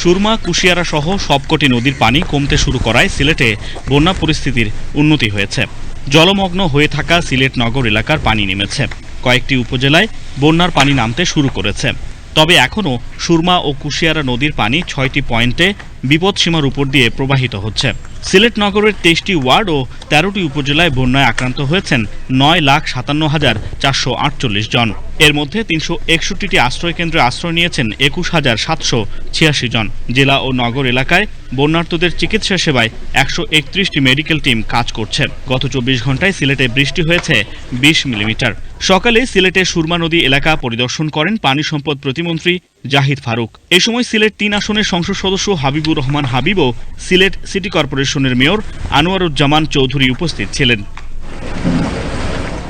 সুরমা, কুশিয়ারা সহ সবকটি নদীর পানি কমতে শুরু করায় সিলেটে বন্যা পরিস্থিতির উন্নতি হয়েছে। জলমগ্ন হয়ে থাকা সিলেট নগর এলাকার পানি নেমেছে। কয়েকটি উপজেলায় বন্যার পানি নামতে শুরু করেছে। তবে এখনও সুরমা ও কুশিয়ারা নদীর পানি ছয়টি পয়েন্টে বিপদসীমার উপর দিয়ে প্রবাহিত হচ্ছে। সিলেট নগরের তেইশটি ওয়ার্ড ও তেরোটি উপজেলায় বন্যায় আক্রান্ত হয়েছেন নয় লাখ সাতান্ন হাজার চারশো আটচল্লিশ জন। এর মধ্যে তিনশো একষট্টিটি আশ্রয়কেন্দ্রে আশ্রয় নিয়েছেন একুশ হাজার সাতশো ছিয়াশি জন। জেলা ও নগর এলাকায় বন্যার্তদের চিকিৎসা সেবায় একশো একত্রিশটি মেডিকেল টিম কাজ করছে। গত চব্বিশ ঘন্টায় সিলেটে বৃষ্টি হয়েছে বিশ মিলিমিটার। সকালে সিলেটের সুরমা নদী এলাকা পরিদর্শন করেন পানি সম্পদ প্রতিমন্ত্রী জাহিদ ফারুক। এ সময় সিলেট তিন আসনের সংসদ সদস্য হাবিবুর রহমান হাবিব ও সিলেট সিটি কর্পোরেশনের মেয়র আনোয়ারুজ্জামান চৌধুরী উপস্থিত ছিলেন।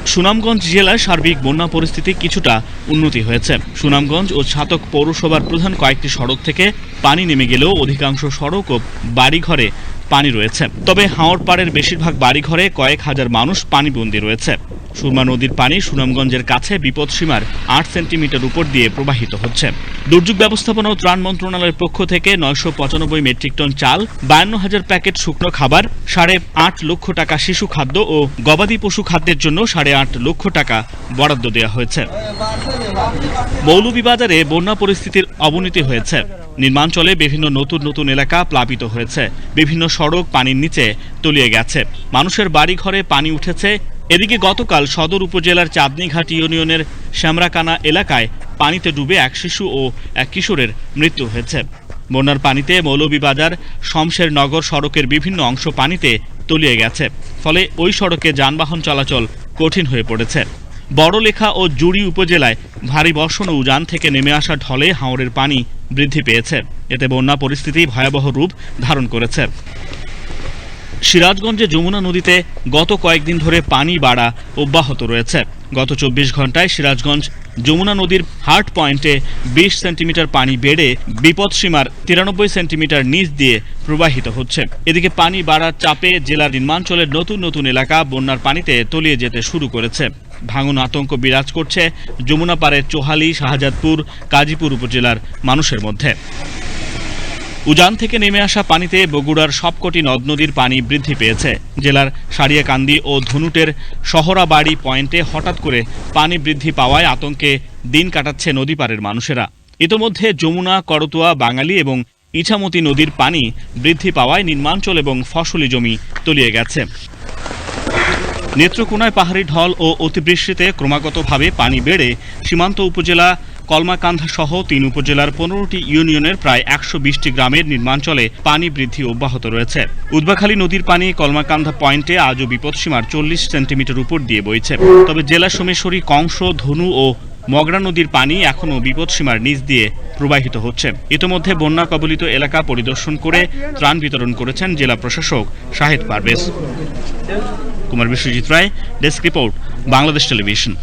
সুনামগঞ্জ জেলায় সার্বিক বন্যা পরিস্থিতি কিছুটা উন্নতি হয়েছে। সুনামগঞ্জ ও ছাতক পৌরসভার প্রধান কয়েকটি সড়ক থেকে পানি নেমে গেলেও অধিকাংশ সড়ক ও বাড়িঘরে পানি রয়েছে। তবে হাওড় পাড়ের বেশিরভাগ বাড়িঘরে কয়েক হাজার মানুষ পানিবন্দী রয়েছে। সুরমা নদীর পানি সুনামগঞ্জের কাছে বিপদসীমার আট সেন্টিমিটার উপর দিয়ে প্রবাহিত হচ্ছে। দুর্যোগ ব্যবস্থাপনা ও ত্রাণ মন্ত্রণালয়ের পক্ষ থেকে নয়শো পঁচানব্বই মেট্রিক টন চাল বায়ান্ন হাজার প্যাকেট শুকনো খাবার, সাড়ে আট লক্ষ টাকা শিশু খাদ্য ও গবাদি পশু খাদ্যের জন্য সাড়ে আট লক্ষ টাকা বরাদ্দ দেওয়া হয়েছে। মৌলভীবাজারে বন্যা পরিস্থিতির অবনতি হয়েছে। নির্মাঞ্চলে বিভিন্ন নতুন নতুন এলাকা প্লাবিত হয়েছে। বিভিন্ন সড়ক পানির নিচে তলিয়ে গেছে। মানুষের বাড়ি ঘরে পানি উঠেছে। এদিকে গতকাল সদর উপজেলার চাঁদনীঘাট ইউনিয়নের শ্যামরাকানা এলাকায় পানিতে ডুবে এক শিশু ও এক কিশোরের মৃত্যু হয়েছে। বন্যার পানিতে মৌলভীবাজার, শমশের নগর সড়কের বিভিন্ন অংশ পানিতে তলিয়ে গেছে। ফলে ওই সড়কে যানবাহন চলাচল কঠিন হয়ে পড়েছে। বড়লেখা ও জুড়ি উপজেলায় ভারী বর্ষণ ও উজান থেকে নেমে আসা ঢলে হাওরের পানি বৃদ্ধি পেয়েছে। এতে বন্যা পরিস্থিতি ভয়াবহ রূপ ধারণ করেছে। সিরাজগঞ্জে যমুনা নদীতে গত কয়েকদিন ধরে পানি বাড়া অব্যাহত রয়েছে। গত চব্বিশ ঘন্টায় সিরাজগঞ্জ যমুনা নদীর হার্ট পয়েন্টে বিশ সেন্টিমিটার পানি বেড়ে বিপদসীমার তিরানব্বই সেন্টিমিটার নিচ দিয়ে প্রবাহিত হচ্ছে। এদিকে পানি বাড়ার চাপে জেলার নিম্নাঞ্চলের নতুন নতুন এলাকা বন্যার পানিতে তলিয়ে যেতে শুরু করেছে। ভাঙন আতঙ্ক বিরাজ করছে যমুনা পাড়ের চোহালি, শাহজাদপুর কাজীপুর উপজেলার মানুষের মধ্যে। উজান থেকে নেমে আসা পানিতে বগুড়ার সবকটি নদ নদীর পানি বৃদ্ধি পেয়েছে। জেলার সারিয়াকান্দি ও ধনুটের শহরাবাড়ি পয়েন্টে হঠাৎ করে পানি বৃদ্ধি পাওয়ায় আতঙ্কে দিন কাটাচ্ছে নদী পাড়ের মানুষেরা। ইতোমধ্যে যমুনা, করতোয়া, বাঙালি এবং ইছামতি নদীর পানি বৃদ্ধি পাওয়ায় নির্মাঞ্চল এবং ফসলি জমি তলিয়ে গেছে। নেত্রকোনায় পাহাড়ি ঢল ও অতিবৃষ্টিতে ক্রমাগতভাবে পানি বেড়ে সীমান্ত উপজেলা কলমাকান্ধা সহ তিন উপজেলার পনেরোটি ইউনিয়নের প্রায় একশো বিশটি গ্রামের নির্মাঞ্চলে পানি বৃদ্ধি অব্যাহত রয়েছে। উদ্বাখালী নদীর পানি কলমাকান্ধা পয়েন্টে আজও বিপদসীমার চল্লিশ সেন্টিমিটার উপর দিয়ে বইছে। তবে জেলা সোমেশ্বরী, কংস, ধনু ও মগরা নদীর পানি এখনও বিপদসীমার নিচ দিয়ে প্রবাহিত হচ্ছে। ইতোমধ্যে বন্যা কবলিত এলাকা পরিদর্শন করে ত্রাণ বিতরণ করেছেন জেলা প্রশাসক Shahed Parvez. Kumar Biswajit Roy, desk report, Bangladesh television.